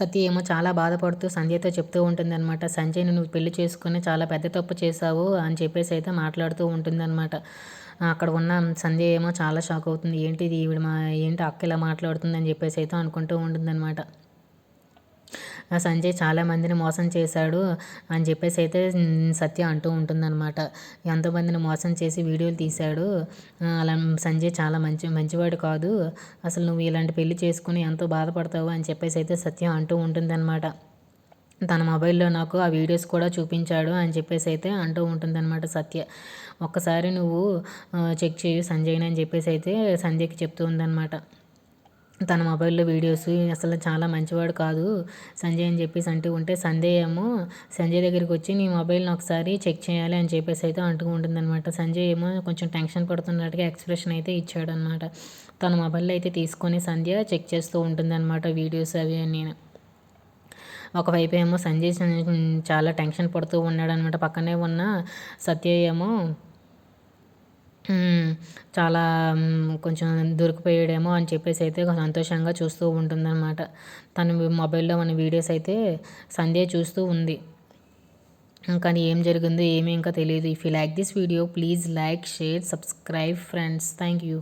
సత్య ఏమో చాలా బాధపడుతూ సంజయ్తో చెప్తూ ఉంటుందన్నమాట. సంజయ్ నువ్వు పెళ్ళి చేసుకుని చాలా పెద్ద తప్పు చేశావు అని చెప్పేసి అయితే మాట్లాడుతూ ఉంటుందన్నమాట. అక్కడ ఉన్న సంజయ్ ఏమో చాలా షాక్ అవుతుంది. ఏంటిది ఈవిడ మా ఏంటి అక్క ఇలా మాట్లాడుతుంది అని చెప్పేసి అయితే అనుకుంటూ ఉంటుందన్నమాట. సంజయ్ చాలా మందిని మోసం చేశాడు అని చెప్పేసి అయితే సత్య అంటూ ఉంటుందన్నమాట. ఎంతోమందిని మోసం చేసి వీడియోలు తీశాడు. అలా సంజయ్ చాలా మంచి మంచివాడు కాదు. అసలు నువ్వు ఇలాంటి పెళ్ళి చేసుకుని ఎంతో బాధపడతావు అని చెప్పేసి అయితే సత్య అంటూ ఉంటుందన్నమాట. తన మొబైల్లో నాకు ఆ వీడియోస్ కూడా చూపించాడు అని చెప్పేసి అయితే అంటూ ఉంటుందన్నమాట సత్య. ఒక్కసారి నువ్వు చెక్ చేయు సంజయ్ని అని చెప్పేసి అయితే సంజయ్కి చెప్తూ ఉందన్నమాట. తన మొబైల్లో వీడియోస్ అసలు చాలా మంచివాడు కాదు సంజయ్ అని చెప్పేసి అంటూ ఉంటే సంజయ్ ఏమో సంజయ్ దగ్గరికి వచ్చి నీ మొబైల్ని ఒకసారి చెక్ చేయాలి అని చెప్పేసి అయితే అంటూ ఉంటుందన్నమాట. సంజయ్ ఏమో కొంచెం టెన్షన్ పడుతున్నట్టుగా ఎక్స్ప్రెషన్ అయితే ఇచ్చాడనమాట తన మొబైల్లో అయితే తీసుకొని సంధ్య చెక్ చేస్తూ ఉంటుందన్నమాట వీడియోస్ అవి నేను ఒకవైపు ఏమో సంజయ్ చాలా టెన్షన్ పడుతూ ఉన్నాడనమాట పక్కనే ఉన్న సత్య ఏమో చాలా కొంచెం దొరికిపోయాడేమో అని చెప్పేసి అయితే సంతోషంగా చూస్తూ ఉంటుందన్నమాట. తను మొబైల్లో మన వీడియోస్ అయితే సంధ్య చూస్తూ ఉంది. కానీ ఏం జరిగిందో ఏమీ ఇంకా తెలియదు. If you like this video please like share subscribe friends thank you